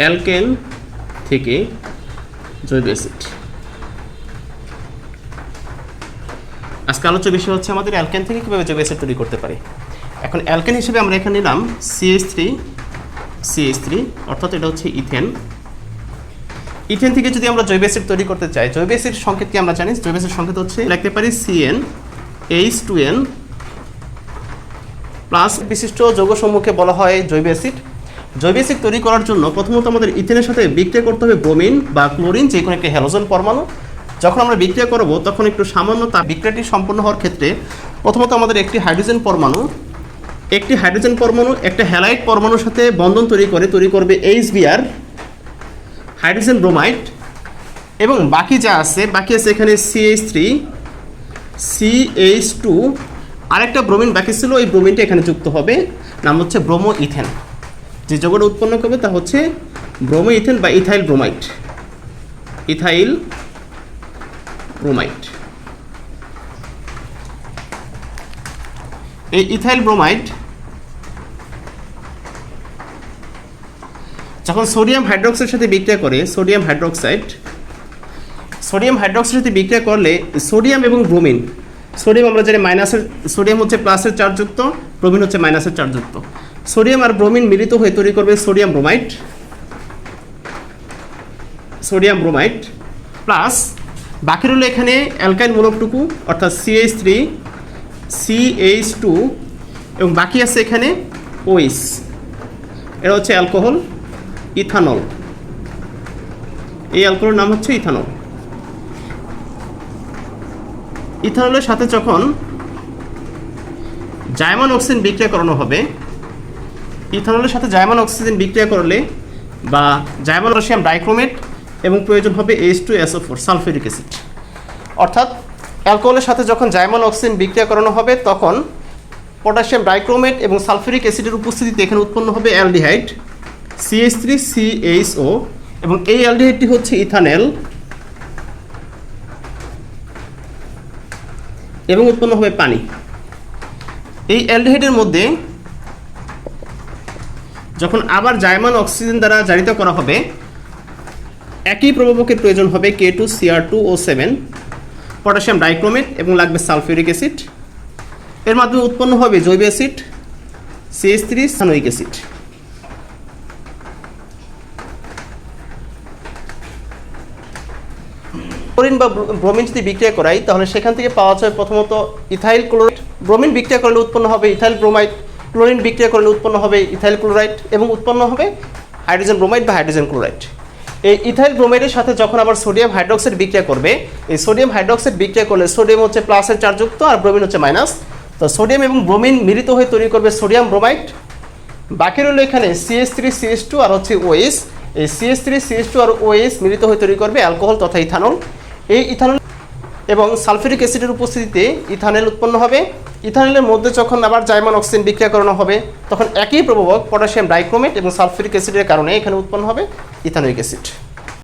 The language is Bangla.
অ্যালকেন থেকে জৈব অ্যাসিড। আজকে আলোচ্য বিষয় হচ্ছে আমাদের অ্যালকেন থেকে কীভাবে জৈব অ্যাসিড তৈরি করতে পারি। এখন অ্যালকেন হিসেবে আমরা এখানে নিলাম সিএইচ থ্রি সিএইচ থ্রি অর্থাৎ এটা হচ্ছে ইথেন। ইথেন থেকে যদি আমরা জৈব অ্যাসিড তৈরি করতে চাই, জৈব অ্যাসিড সংকেত কি আমরা জানি? জৈব অ্যাসিড সংকেত হচ্ছে লিখতে পারি C N H two N plus বিশিষ্ট যৌগসমূহকে বলা হয় জৈব অ্যাসিড। জৈব অ্যাসিড তৈরি করার জন্য প্রথমত আমাদের ইথেনের সাথে বিক্রিয়া করতে হবে ব্রোমিন বা ক্লোরিন, যে কোনো একটা হ্যালোজেন পরমাণু। যখন আমরা বিক্রিয়া করব, তখন একটু সামান্য তাপ বিক্রিয়াটি সম্পন্ন হওয়ার ক্ষেত্রে প্রথমত আমাদের একটি হাইড্রোজেন পরমাণু, একটি হাইড্রোজেন পরমাণু, একটা হ্যালাইট পরমাণুর সাথে বন্ধন তৈরি করে, তৈরি করবে এইচ বিআর হাইড্রোজেন ব্রোমাইড, এবং বাকি যা আছে, বাকি আছে এখানে C H three C H two আরেকটা ব্রোমিন বাকি ছিল, ওই ব্রোমিনটা এখানে যুক্ত হবে, নাম হচ্ছে ব্রোমো ইথেন যে যৌগটা উৎপন্ন করবে তা হচ্ছে ব্রোমো ইথেন বা ইথাইল ব্রোমাইড ইথাইল ব্রোমাইড এই ইথাইল ব্রোমাইড যখন সোডিয়াম হাইড্রোক্সাইডের সাথে বিক্রিয়া করে, সোডিয়াম হাইড্রোক্সাইড, সোডিয়াম হাইড্রোক্সাইডের সাথে বিক্রিয়া করলে সোডিয়াম এবং ব্রোমিন, সোডিয়াম আমরা জানি মাইনাসের, সোডিয়াম হচ্ছে প্লাসের চার্জযুক্ত, ব্রোমিন হচ্ছে মাইনাসের চার্জযুক্ত। সোডিয়াম আর ব্রোমিন মিলিত হয়ে তৈরি করবে sodium bromide. Sodium bromide. Plus বাকি রইল এখানে অ্যালকাইন মূলকটুকু অর্থাৎ সিএইচ থ্রি সিএইচ টু এবং বাকি আছে এখানে ওইস এটা হচ্ছে অ্যালকোহল, ইথানল। এই অ্যালকোহলের নাম হচ্ছে ইথানল। ইথানলের সাথে যখন জায়মান অক্সিজেন বিক্রিয়া করানো হবে ইথানলের সাথে জায়মান অক্সিজেন বিক্রিয়া করলে বা জায়মান রসিয়াম ডাইক্রোমেট এবং প্রয়োজন হবে H two S O four sulphuric acid. অর্থাৎ অ্যালকোহলের সাথে যখন জায়মান অক্সিজেন বিক্রিয়া করানো হবে, তখন পটাশিয়াম ডাইক্রোমেট এবং সালফিউরিক অ্যাসিডের উপস্থিতিতে এখানে উৎপন্ন হবে অ্যালডিহাইড সিএইচ থ্রি সিএইচও এবং এই অ্যালডিহাইডটি হচ্ছে ইথানেল এবং উৎপন্ন হবে পানি। এই অ্যালডিহাইডের মধ্যে যখন আবার জায়মান অক্সিজেন দ্বারা জারিত করা হবে, একই প্রভাবকের প্রয়োজন হবে K two C R two O seven potassium dichromate এবং লাগবে সালফিউরিক অ্যাসিড। এর মাধ্যমে উৎপন্ন হবে জৈব অ্যাসিড সিএস থ্রি সানোইক অ্যাসিড। ক্লোরিন বা ব্রোমিন যদি বিক্রিয়া করাই, তাহলে সেখান থেকে পাওয়া যায় প্রথমত ইথাইল ক্লোরাইড। ব্রোমিন বিক্রিয়া করলে উৎপন্ন হবে ইথাইল ব্রোমাইড। ক্লোরিন বিক্রিয়া করলে উৎপন্ন হবে ইথাইল ক্লোরাইড এবং উৎপন্ন হবে হাইড্রোজেন ব্রোমাইড বা হাইড্রোজেন ক্লোরাইড। এই ইথাইল ব্রোমাইডের সাথে যখন আবার সোডিয়াম হাইড্রোক্সাইড বিক্রিয়া করবে, এই সোডিয়াম হাইড্রোক্সাইড বিক্রিয়া করলে সোডিয়াম হচ্ছে প্লাসের চার্জযুক্ত আর ব্রোমিন হচ্ছে মাইনাস তো সোডিয়াম এবং ব্রোমিন মিলিত হয়ে তৈরি করবে সোডিয়াম ব্রোমাইড। বাকি রইল এখানে C S three C S two আর হচ্ছে ওএস এই C S three C S two আর ওএস মিলিত হয়ে তৈরি করবে অ্যালকোহল তথা ইথানল এই ইথানল এবং সালফিউরিক অ্যাসিডের উপস্থিতিতে ইথানেল উৎপন্ন হবে। ইথানেলের মধ্যে যখন আবার জাইমান অক্সিজেন বিক্রিয়া করানো হবে, তখন একই প্রভাবক পটাশিয়াম ডাইক্রোমেট এবং সালফিউরিক অ্যাসিডের কারণে এখানে উৎপন্ন হবে ইথানোইক অ্যাসিড।